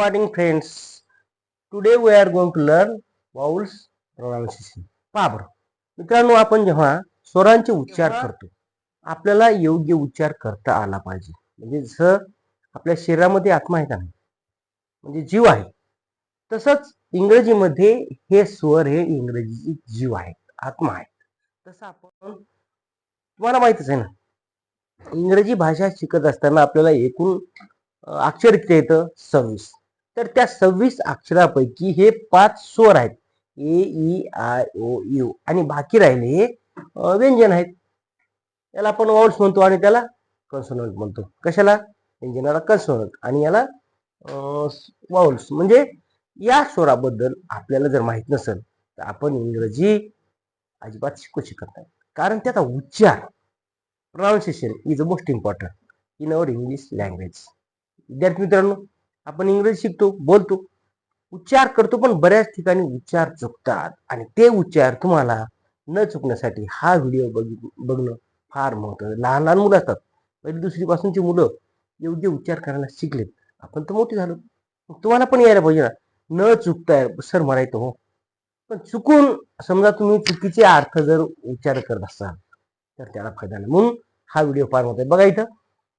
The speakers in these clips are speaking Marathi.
morning, friends. Today we are going to learn vowels pronunciation. पहा बरं मित्रांनो आपण जेव्हा स्वरांचे उच्चार करतो आपल्याला योग्य उच्चार करता आला पाहिजे. म्हणजे जसं आपल्या शरीरामध्ये आत्मा आहे का नाही? म्हणजे जीव आहे. तसंच इंग्रजीमध्ये हे स्वर हे इंग्रजीचे जीव आहेत आत्मा आहेत. तसं आपण तुम्हाला माहितच आहे ना इंग्रजी भाषा शिकत असताना आपल्याला एकूण अक्षर किती येतं सव्वीस. तर त्या सव्वीस अक्षरापैकी हे पाच स्वर आहेत. A E I O U. आणि बाकी राहिले हे व्यंजन आहेत. याला आपण वाउल्स म्हणतो आणि त्याला कन्सोनंट म्हणतो. कशाला? व्यंजनाला कन्सोनंट. आणि याला वाउल्स म्हणजे या स्वराबद्दल आपल्याला जर माहीत नसेल तर आपण इंग्रजी अजिबात शिकू शकत नाही. कारण त्याचा उच्चार pronunciation is a most important in our English language विद्यार्थी मित्रांनो आपण इंग्रजी शिकतो बोलतो. उच्चार करतो पण बऱ्याच ठिकाणी उच्चार चुकतात. आणि ते उच्चार तुम्हाला न चुकण्यासाठी हा व्हिडिओ बघ बघणं फार महत्वाचं. लहान लहान मुलं असतात. पहिली दुसरीपासूनची मुलं योग्य उच्चार करायला शिकलेत. आपण तर मोठी झालो. तुम्हाला पण यायला पाहिजे ना. न चुकताय सर म्हणायचं हो. पण चुकून समजा तुम्ही चुकीचे अर्थ जर उच्चार करत असाल तर त्याला फायदा नाही. म्हणून हा व्हिडिओ फार महत्त्वाचा बघा इथं.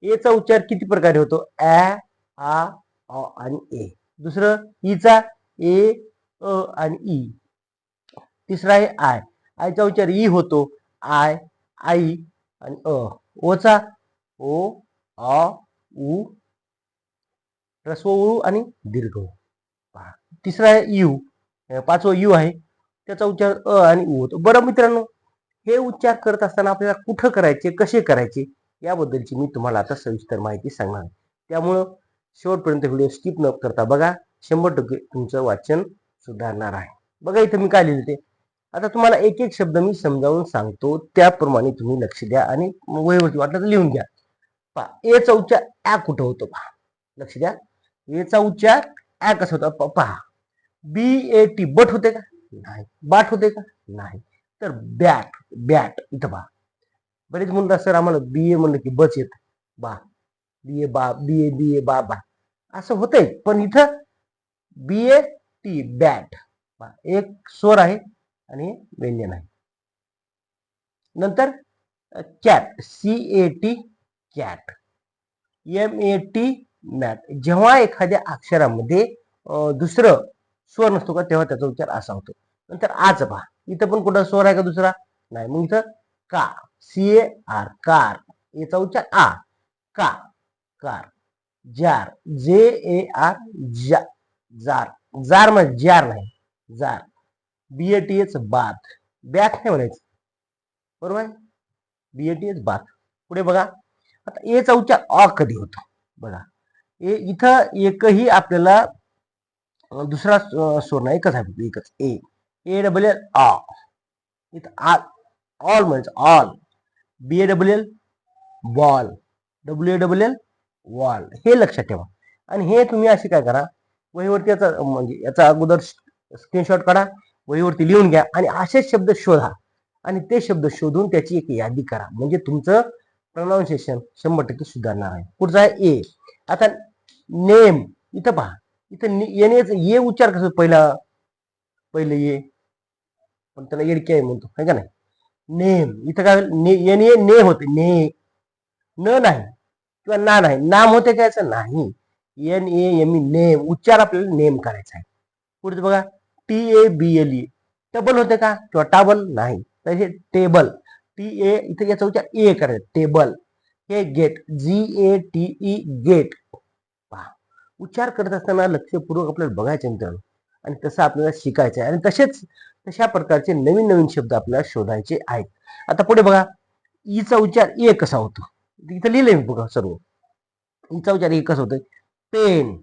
एचा उच्चार किती प्रकारे होतो? ॲ आ अ आणि ए. दुसरं ईचा ए अ आणि ई. तिसरा आहे आय. आयचा उच्चार ई होतो. आय आई आणि अ. ओचा ओ अ उ रस्व उ आणि दीर्घ तिसरा आहे यू. पाचवा यू आहे. त्याचा उच्चार अ आणि उ होतो. बरं मित्रांनो हे उच्चार करत असताना आपल्याला कुठं करायचे कसे करायचे याबद्दलची मी तुम्हाला आता सविस्तर माहिती सांगणार आहे. त्यामुळं शेवटपर्यंत व्हिडिओ स्किप न करता बघा. शंभर टक्के तुमचं वाचन सुधारणार आहे. बघा इथं मी काय लिहिले ते. आता तुम्हाला एक एक शब्द मी समजावून सांगतो. त्याप्रमाणे तुम्ही लक्ष द्या आणि वहीवरती वाटलं तर लिहून घ्या. पहा चा उच्चार ॲ कुठं होतो पहा. लक्ष द्या. एचा उच्चार ॲ कसा होता? प- पहा. बी ए टी बट होते का? नाही. बाट होते का? नाही. तर बॅट बॅट इथं पहा. बरेच म्हणतात सर आम्हाला बी ए म्हणलं की बच येत. बा बी ए बा बी ए बी ए बा बा असं होतंय. पण इथं बी ए टी बॅट एक स्वर आहे आणि व्यंजन आहे. नंतर cat C A T cat M A T mat जेव्हा एखाद्या अक्षरामध्ये दुसरं स्वर नसतो का तेव्हा त्याचा उच्चार असा होतो. नंतर आज पहा इथं पण कुठं स्वर आहे का दुसरा? नाही. मग इथं का. सी ए आर कार याचा उच्चार आ. का. Car. Jar. J A R जा. जार. जार म्हणजे जार नाही. Jar. B A T H बात बॅथ नाही म्हणायचं. बरोबर? आहे बी ए टी एच बात पुढे बघा. आता एचा उच्चार अ कधी होतो? बघा. ए इथं एकही आपल्याला दुसरा स्वर नाही. एकच आहे एकच. ए. ए डबल एल अ. इथं आ ऑल म्हणजे all. B A double L ball. W A double L wall हे लक्षात ठेवा. आणि हे तुम्ही असे काय करा वहीवरती याचा म्हणजे याचा अगोदर स्क्रीनशॉट काढा वहीवरती लिहून घ्या आणि असेच शब्द शोधा. आणि ते शब्द शोधून त्याची एक यादी करा. म्हणजे तुमचं प्रोनाऊन्सिएशन शंभर टक्के सुधारणार आहे. पुढचा आहे ए आता नेम इथं पहा. इथं ने- येण्याचं ये उच्चार कसं पहिला पहिलं ये. पण त्याला येडकी आहे म्हणतो आहे का नाही? नेम इथं काय ने येणे ने होते. ने. न नाही. किंवा ना नाही नाम होते त्याचं याचं? नाही. N A M E name उच्चार आपल्याला नेम करायचा आहे. पुढचं बघा. T A B L E table होते का? किंवा टाबल नाही. तर हे टेबल टी ए इथे याचा उच्चार ए करायचा. टेबल हे gate G A T E gate पहा. उच्चार करत असताना लक्षपूर्वक आपल्याला बघायचं मित्रांनो. आणि तसं आपल्याला शिकायचं आहे. आणि तसेच तशा प्रकारचे नवीन नवीन शब्द आपल्याला शोधायचे आहेत. आता पुढे बघा. E ईचा उच्चार ए कसा होतो? इथं लिहिलंय मी बघा सर्व. ईचा उच्चार हे कसं होतं पेन.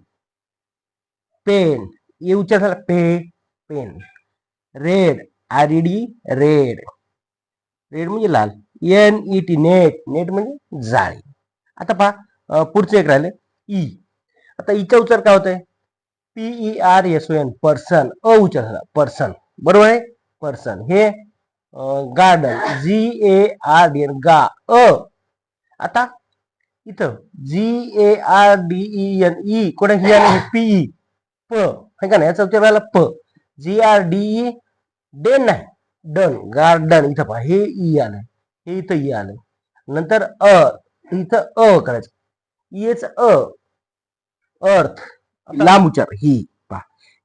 पेन. हे उच्चार झाला पे pen. Red. R E D red. Red म्हणजे लाल. N E T net. Net म्हणजे जाळी. आता पहा पुढचं एक राहिलं ई. आता ईचा उच्चार काय होतोय? P E R S O N person. अ उच्चार झाला पर्सन. बरोबर आहे? पर्सन. हे garden. G A R D N गा. अ. आता इथं G A R D E N E कोण ही आणि पीई प हे का नाही? याचा उच्चार प. जी आर डी डेन नाही. डन गार्डन. इथं पहा हे e ई आलं हे इथं e ई आलं नंतर अ इथं अ करायचं. एच अ अर्थ. लांब उच्चार ही. पहा.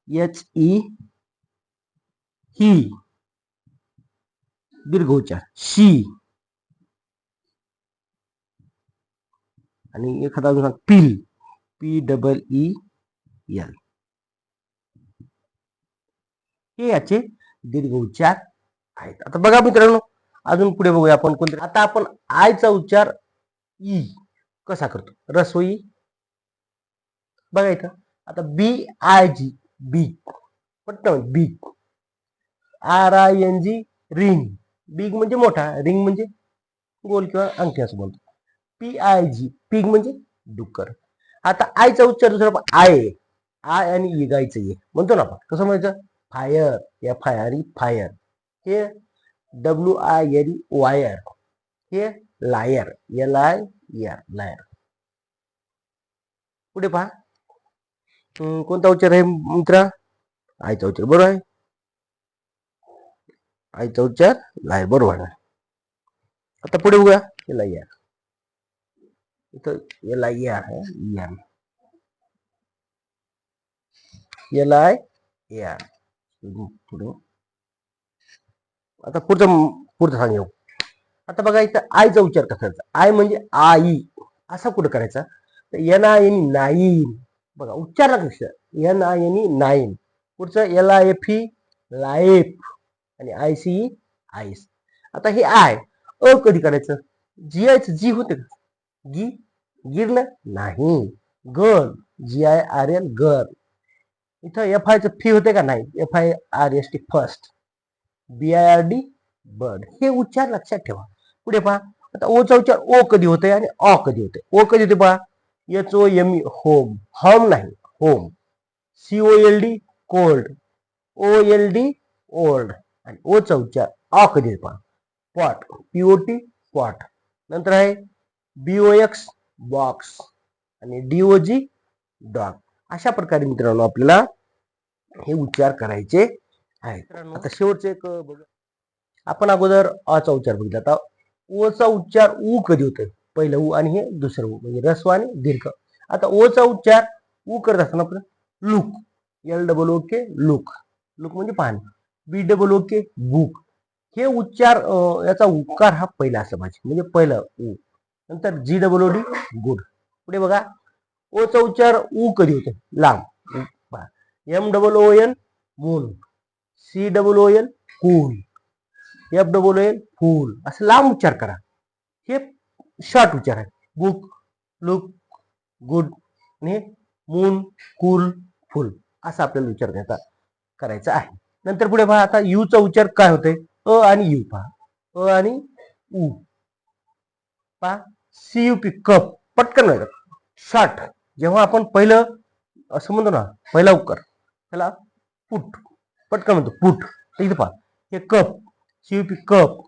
H E he. दीर्घ उच्चार. शी. आणि एखादा अजून peel P double E L. हे याचे दीर्घ उच्चार आहेत. आता बघा मित्रांनो अजून पुढे बघूया आपण कोणते. आता आपण आयचा उच्चार ई कसा करतो? रसोई. बघा इथं. आता बी आय जी बी पटकन B R I N G ring big म्हणजे मोठा रिंग म्हणजे गोल किंवा अंगठी असं बोलतो. पी आय जी पिग म्हणजे डुक्कर. आता आयचा उच्चार दुसरा आय आय आणि ई गायचं ये म्हणतो ना आपण कसं म्हणायचं? फायर या फायरी फायर हे डब्ल्यू आय एन वायर हे liar L I R liar पुढे पहा. कोणता उच्चार आहे मित्रा? आयचा उच्चार बरोबर आहे? आयचा उच्चार लाय बरोबर आहे. आता पुढे बघूया याला या इथं एल याला या आहे आय ए या पुढे आता पुढचं पुढचं सांग आता बघा इथं आयचा उच्चार कसा करायचा आय म्हणजे आई असा कुठं करायचा? तर एन आय एन नाईन बघा उच्चार लक्ष एन आय एन नाईन पुढचं L I F E life. आणि आय सी आईस. आता हे आय अ कधी करायचं? जी आयचं जी होते का? गी गिरलं? नाही. Girl G I R L girl इथं एफ आयचं फी होते का? नाही. F I R S T first B I R D bird हे उच्चार लक्षात ठेवा. पुढे पहा. आता ओचा उच्चार ओ कधी होते आणि अ कधी होते ओ कधी होते पहा? H O M E home home नाही. Home C O L D cold O L D old आणि ओचा उच्चार अ कधी आहे पहा? पॉट पीओटी पॉट नंतर आहे बीओ एक्स बॉक्स आणि डीओजी डॉग अशा प्रकारे मित्रांनो आपल्याला हे उच्चार करायचे आहेत. आता शेवटचे एक आपण अगोदर अचा उच्चार बघितला. आता ओचा उच्चार उ कधी होतोय? पहिलं उ आणि हे दुसरं उ. म्हणजे रस्व आणि दीर्घ. आता ओचा उच्चार उ करत असताना आपण look. L double O K look look म्हणजे पाहणे. बी डबल ओ के बुक हे उच्चार अं, याचा उकार हा पहिला असला पाहिजे. म्हणजे पहिलं उ. नंतर G double O D good पुढे बघा. ओचा उच्चार ऊ कधी होतो? लांब. M double O N moon C double O N cool F double O N fool असं लांब उच्चार करा. हे शॉर्ट उच्चार आहे. बुक लुक गुड आणि मून कूल फुल असा आपल्याला उच्चार घ्यायचा करायचा आहे. नंतर पुढे पहा आता यूचा उच्चार काय होतोय? अ आणि यू पहा. अ आणि उ. पहा. सी यू पी कप पटकन नाही शॉर्ट जेव्हा आपण पहिलं असं म्हणतो ना पहिला उपकार त्याला पुट पटकन म्हणतो पुट इथं पहा हे cup C U P cup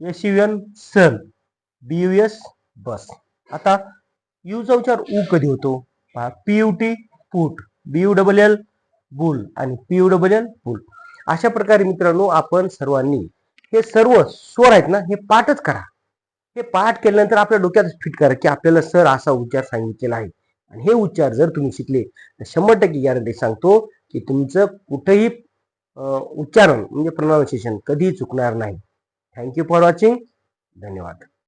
S U N sun B U S bus आता यूचा उच्चार उ कधी होतो? पहा P U T put B U double L bull आणि P U double L pull अशा प्रकारे मित्रांनो आपण सर्वांनी हे सर्व स्वर आहेत ना हे पाठच करा. हे पाठ केल्यानंतर आपल्या डोक्यात फिट करा की आपल्याला सर असा उच्चार सांगितलेला आहे. आणि हे उच्चार जर तुम्ही शिकले तर शंभर टक्के गॅरंटी सांगतो की तुमचं कुठंही उच्चारण म्हणजे प्रोनाऊन्सिएशन कधीही चुकणार नाही. थँक्यू फॉर वॉचिंग धन्यवाद.